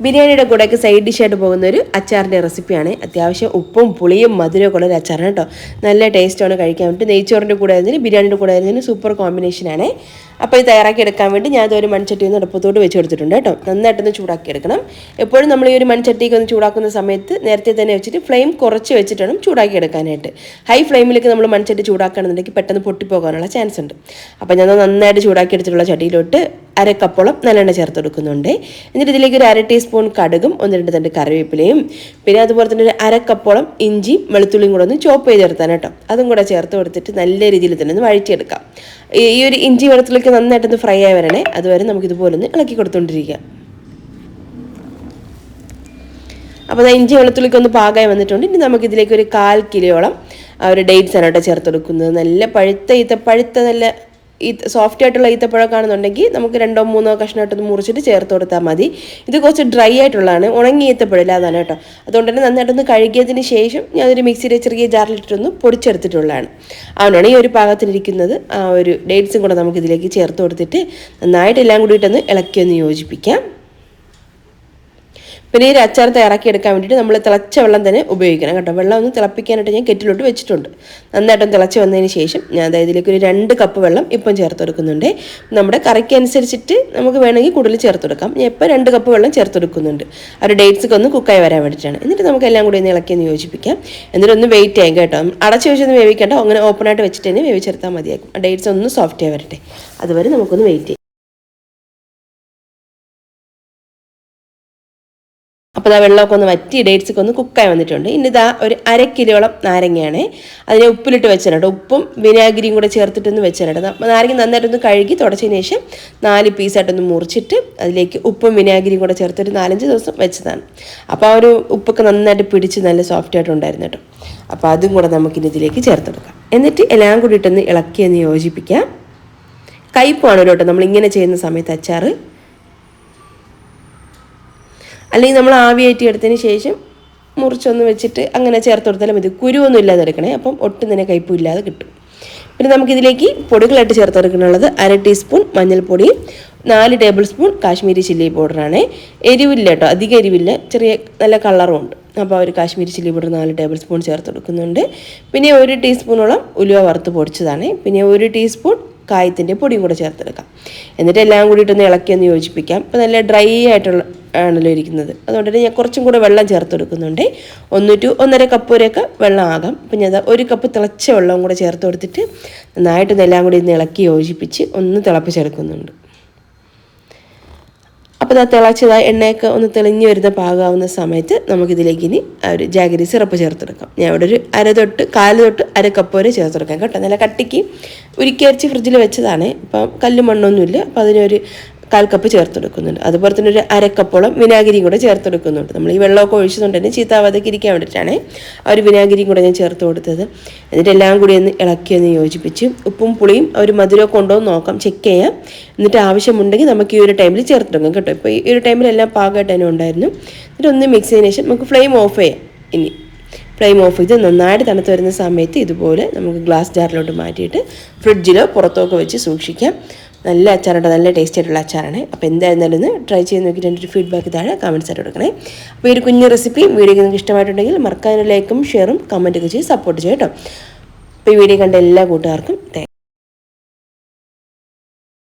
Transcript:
ബിരിയാണിയുടെ കൂടെയൊക്കെ സൈഡ് ഡിഷായിട്ട് പോകുന്ന ഒരു അച്ചാറിന്റെ റെസിപ്പിയാണ് അത്യാവശ്യം ഉപ്പും പുളിയും മധുരമൊക്കെ ഉള്ള ഒരു അച്ചാറാണ് കേട്ടോ നല്ല ടേസ്റ്റാണ് കഴിക്കാൻ വേണ്ടിയിട്ട് നെയ്ച്ചോറിന്റെ കൂടെ ആയിരുന്നതിന് ബിരിയാണിയുടെ കൂടെ ആയിരുന്നതിന് സൂപ്പർ കോമ്പിനേഷനാണ് അപ്പോൾ ഇത് തയ്യാറാക്കി എടുക്കാൻ വേണ്ടി ഞാൻ ഇതൊരു മൺചട്ടി ഒന്ന് അടുപ്പത്തോട്ട് വെച്ച് കൊടുത്തിട്ടുണ്ട് കേട്ടോ. നന്നായിട്ടൊന്ന് ചൂടാക്കി എടുക്കണം. എപ്പോഴും നമ്മൾ ഈ ഒരു മൺചട്ടിക്ക് ഒന്ന് ചൂടാക്കുന്ന സമയത്ത് നേരത്തെ തന്നെ വെച്ചിട്ട് ഫ്ലെയിം കുറച്ച് വെച്ചിട്ട് വേണം ചൂടാക്കി എടുക്കാനായിട്ട്. ഹൈ ഫ്ലെയിമിലേക്ക് നമ്മൾ മൺചട്ടി ചൂടാക്കുകയാണെന്നുണ്ടെങ്കിൽ പെട്ടെന്ന് പൊട്ടിപ്പോകാനുള്ള ചാൻസ് ഉണ്ട്. അപ്പോൾ ഞാൻ നന്നായിട്ട് ചൂടാക്കി എടുത്തിട്ടുള്ള ചട്ടിയിലോട്ട് അര കപ്പോളം നല്ലെണ്ണ ചേർത്ത് കൊടുക്കുന്നുണ്ട്. എന്നിട്ട് ഇതിലേക്ക് ഒരു അര ടീസ്പൂൺ കടുകും ഒന്ന് രണ്ട് തണ്ട് കറിവേപ്പിലയും പിന്നെ അതുപോലെ തന്നെ ഒരു അര കപ്പോളം ഇഞ്ചിയും വെളുത്തുള്ളിയും കൂടെ ഒന്ന് ചോപ്പ് ചെയ്ത് ചേർത്താൻ കേട്ടോ. അതും കൂടെ ചേർത്ത് കൊടുത്തിട്ട് നല്ല രീതിയിൽ തന്നെ ഒന്ന് വഴറ്റിയെടുക്കാം. ഈ ഒരു ഇഞ്ചി വെള്ളത്തിലേക്ക് നന്നായിട്ടൊന്ന് ഫ്രൈ ആയി വരണേ. അതുവരെ നമുക്കിതുപോലെ ഒന്ന് ഇളക്കി കൊടുത്തുകൊണ്ടിരിക്കാം അപ്പോൾ അത് ഇഞ്ചി വെളുത്തുള്ളിക്ക് ഒന്ന് പാകമായി വന്നിട്ടുണ്ട്. ഇനി നമുക്കിതിലേക്ക് ഒരു കാൽ കിലോയോളം ആ ഒരു ഡേറ്റ്സ് ആണ് കേട്ടോ ചേർത്ത് കൊടുക്കുന്നത്. നല്ല പഴുത്ത ഈത്ത പഴുത്ത നല്ല ഈ സോഫ്റ്റ് ആയിട്ടുള്ള ഈത്തപ്പഴക്കാണെന്നുണ്ടെങ്കിൽ നമുക്ക് രണ്ടോ മൂന്നോ കഷ്ണമായിട്ടൊന്ന് മുറിച്ചിട്ട് ചേർത്ത് കൊടുത്താൽ മതി. ഇത് കുറച്ച് ഡ്രൈ ആയിട്ടുള്ളതാണ്. ഉണങ്ങി ഈത്തപ്പഴമില്ല അതാണ് കേട്ടോ. അതുകൊണ്ട് തന്നെ നന്നായിട്ടൊന്ന് കഴുകിയതിന് ശേഷം ഞാനൊരു മിക്സിയുടെ ചെറിയ ജാറിലിട്ടൊന്ന് പൊടിച്ചെടുത്തിട്ടുള്ളതാണ്. അവനാണ് ഈ ഒരു പാകത്തിലിരിക്കുന്നത്. ആ ഒരു ഡേറ്റ്സും കൂടെ നമുക്ക് ഇതിലേക്ക് ചേർത്ത് കൊടുത്തിട്ട് നന്നായിട്ട് എല്ലാം കൂടിയിട്ടൊന്ന് ഇളക്കിയൊന്ന് യോജിപ്പിക്കാം. പിന്നെ ഈ അച്ചാർ തയ്യാറാക്കി എടുക്കാൻ വേണ്ടിയിട്ട് നമ്മൾ തിളച്ച വെള്ളം തന്നെ ഉപയോഗിക്കണം കേട്ടോ. വെള്ളം ഒന്ന് തിളപ്പിക്കാനായിട്ട് ഞാൻ കെറ്റിലോട്ട് വെച്ചിട്ടുണ്ട്. നന്നായിട്ടും തിളച്ച് വന്നതിന് ശേഷം ഞാൻ അതായത് ഇതിലേക്ക് ഒരു രണ്ട് കപ്പ് വെള്ളം ഇപ്പം ചേർത്ത് കൊടുക്കുന്നുണ്ട്. നമ്മുടെ കറിക്ക് അനുസരിച്ചിട്ട് നമുക്ക് വേണമെങ്കിൽ കൂടുതൽ ചേർത്ത് കൊടുക്കാം. ഞാൻ ഇപ്പം രണ്ട് കപ്പ് വെള്ളം ചേർത്ത് കൊടുക്കുന്നുണ്ട്. ഒരു ഡേറ്റ്സൊക്കെ ഒന്ന് കുക്കായി വരാൻ വേണ്ടിയിട്ടാണ്. എന്നിട്ട് നമുക്ക് എല്ലാം കൂടി ഒന്ന് ഇളക്കി ഒന്ന് യോജിപ്പിക്കാം. എന്നിട്ട് ഒന്ന് വെയിറ്റ് ചെയ്യാം കേട്ടോ. അടച്ച് വെച്ചൊന്ന് വേവിക്കേണ്ട. അങ്ങനെ ഓപ്പൺ ആയിട്ട് വെച്ചിട്ട് തന്നെ വേവിച്ചെടുത്താൽ മതിയാക്കും ഡേറ്റ്സ് ഒന്ന് സോഫ്റ്റ് ആയി വരട്ടെ. അതുവരെ നമുക്കൊന്ന് വെയിറ്റ് ചെയ്യാം. അപ്പോൾ ആ വെള്ളമൊക്കെ ഒന്ന് വറ്റി ഡേറ്റ്സൊക്കെ ഒന്ന് കുക്കായി വന്നിട്ടുണ്ട്. ഇനി ഇതാ ഒരു അര കിലോളം നാരങ്ങയാണ്. അതിനെ ഉപ്പിലിട്ട് വെച്ചിട്ടുണ്ട്. ഉപ്പും വിനാഗിരിയും കൂടെ ചേർത്തിട്ടൊന്ന് വെച്ചിട്ടുണ്ട്. നാരങ്ങ നന്നായിട്ടൊന്ന് കഴുകി തുടച്ചതിന് ശേഷം നാല് പീസായിട്ടൊന്ന് മുറിച്ചിട്ട് അതിലേക്ക് ഉപ്പും വിനാഗിരിയും കൂടെ ചേർത്തിട്ട് നാലഞ്ച് ദിവസം വെച്ചതാണ്. അപ്പോൾ ആ ഒരു ഉപ്പൊക്കെ നന്നായിട്ട് പിടിച്ച് നല്ല സോഫ്റ്റ് ആയിട്ടുണ്ടായിരുന്നു കേട്ടോ. അപ്പോൾ അതും കൂടെ നമുക്കിനി ഇതിലേക്ക് ചേർത്തെടുക്കാം. എന്നിട്ട് എല്ലാം കൂടി ഇട്ടൊന്ന് ഇളക്കി ഒന്ന് യോജിപ്പിക്കാം കയ്പ്പാണ് കേട്ടോ. നമ്മളിങ്ങനെ ചെയ്യുന്ന സമയത്ത് അച്ചാറ് അല്ലെങ്കിൽ നമ്മൾ ആവിയായിട്ട് എടുത്തതിന് ശേഷം മുറിച്ചൊന്ന് വെച്ചിട്ട് അങ്ങനെ ചേർത്ത് കൊടുത്താലും മതി. കുരുവൊന്നും ഇല്ലാതെ എടുക്കണേ. അപ്പം ഒട്ടും തന്നെ കയ്പും ഇല്ലാതെ കിട്ടും. പിന്നെ നമുക്കിതിലേക്ക് പൊടികളായിട്ട് ചേർത്ത് കൊടുക്കാനുള്ളത് അര ടീസ്പൂൺ മഞ്ഞൾപ്പൊടി നാല് ടേബിൾ സ്പൂൺ കാശ്മീരി ചില്ലി പൗഡറാണ്. എരിവില്ല കേട്ടോ. അധികം എരിവില്ല. ചെറിയ നല്ല കളറും ഉണ്ട്. അപ്പോൾ ഒരു കാശ്മീരി ചില്ലി പൗഡർ നാല് ടേബിൾ സ്പൂൺ ചേർത്ത് കൊടുക്കുന്നുണ്ട് പിന്നെ ഒരു ടീസ്പൂണോളം ഉലുവ വറുത്ത് പൊടിച്ചതാണ്. പിന്നെ ഒരു ടീസ്പൂൺ കായത്തിന്റെ പൊടിയും കൂടെ ചേർത്തെടുക്കാം. എന്നിട്ട് എല്ലാം കൂടിയിട്ടൊന്ന് ഇളക്കി ഒന്ന് യോജിപ്പിക്കാം. അപ്പോൾ നല്ല ഡ്രൈ ആയിട്ടുള്ള ആണല്ലോ ഇരിക്കുന്നത്. അതുകൊണ്ട് തന്നെ ഞാൻ കുറച്ചും കൂടെ വെള്ളം ചേർത്ത് കൊടുക്കുന്നുണ്ട് ഒന്ന് ടു ഒന്നര കപ്പ് വരെയൊക്കെ വെള്ളം ആകാം. അപ്പം ഞാൻ ഒരു കപ്പ് തിളച്ച വെള്ളവും കൂടെ ചേർത്ത് കൊടുത്തിട്ട് നന്നായിട്ട് എല്ലാം കൂടി ഒന്ന് ഇളക്കി യോജിപ്പിച്ച് ഒന്ന് തിളപ്പിച്ചെടുക്കുന്നുണ്ട്. അപ്പോൾ അത് തിളച്ചതായി എണ്ണയൊക്കെ ഒന്ന് തെളിഞ്ഞു വരുന്ന പാകാവുന്ന സമയത്ത് നമുക്കിതിലേക്ക് ഇനി ഒരു ജാഗരി സിറപ്പ് ചേർത്തെടുക്കാം. ഞാൻ ഇവിടെ ഒരു അര തൊട്ട് കാൽ തൊട്ട് അര കപ്പ് വരെ ചേർത്തെടുക്കാം കേട്ടോ. നല്ല കട്ടിക്ക് ഉരുക്കി അരച്ച് ഫ്രിഡ്ജിൽ വെച്ചതാണ്. ഇപ്പം കല്ലും മണ്ണൊന്നുമില്ല. അപ്പോൾ അതിനൊരു കാൽ കപ്പ് ചേർത്തെടുക്കുന്നുണ്ട്. അതുപോലെ തന്നെ ഒരു അരക്കപ്പോളം വിനാഗിരിയും കൂടെ ചേർത്തെടുക്കുന്നുണ്ട്. നമ്മൾ ഈ വെള്ളമൊക്കെ ഒഴിച്ചതുകൊണ്ട് തന്നെ ചീത്താവാതെ ഇരിക്കാൻ വേണ്ടിയിട്ടാണ് ആ ഒരു വിനാഗിരിയും കൂടെ ഞാൻ ചേർത്ത് കൊടുത്തത്. എന്നിട്ട് എല്ലാം കൂടി ഒന്ന് ഇളക്കി ഒന്ന് യോജിപ്പിച്ച് ഉപ്പും പുളിയും ഒരു മധുരമൊക്കെ ഉണ്ടോ എന്ന് നോക്കാം ചെക്ക് ചെയ്യാം. എന്നിട്ട് ആവശ്യമുണ്ടെങ്കിൽ നമുക്ക് ഈ ഒരു ടൈമിൽ ചേർത്തെടുക്കാം കേട്ടോ. ഇപ്പോൾ ഈ ഒരു ടൈമിൽ എല്ലാം പാകമായിട്ട് തന്നെ ഉണ്ടായിരുന്നു. എന്നിട്ട് ഒന്ന് മിക്സ് ചെയ്തതിന് ശേഷം നമുക്ക് ഫ്ലെയിം ഓഫ് ചെയ്യാം. ഇനി ഫ്ലെയിം ഓഫ് ചെയ്ത് നന്നായിട്ട് തണുത്ത് വരുന്ന സമയത്ത് ഇതുപോലെ നമുക്ക് ഗ്ലാസ് ജാറിലോട്ട് മാറ്റിയിട്ട് ഫ്രിഡ്ജിലോ പുറത്തൊക്കെ വെച്ച് സൂക്ഷിക്കാം. നല്ല അച്ചാറുണ്ട് നല്ല ടേസ്റ്റ് ആയിട്ടുള്ള അച്ചാറാണ്. അപ്പോൾ എന്തായിരുന്നാലും ഒന്ന് ട്രൈ ചെയ്ത് നോക്കിയിട്ട് എന്റെ ഒരു ഫീഡ്ബാക്ക് താഴെ കമൻസ് ആയിട്ട് കൊടുക്കണേ. അപ്പോൾ ഈ ഒരു കുഞ്ഞു റെസിപ്പി വീഡിയോ നിങ്ങൾക്ക് ഇഷ്ടമായിട്ടുണ്ടെങ്കിൽ മറക്കാനും ലൈക്കും ഷെയറും കമന്റൊക്കെ ചെയ്ത് സപ്പോർട്ട് ചെയ്യും കേട്ടോ. അപ്പോൾ ഈ വീഡിയോ കണ്ട എല്ലാ കൂട്ടുകാർക്കും താങ്ക്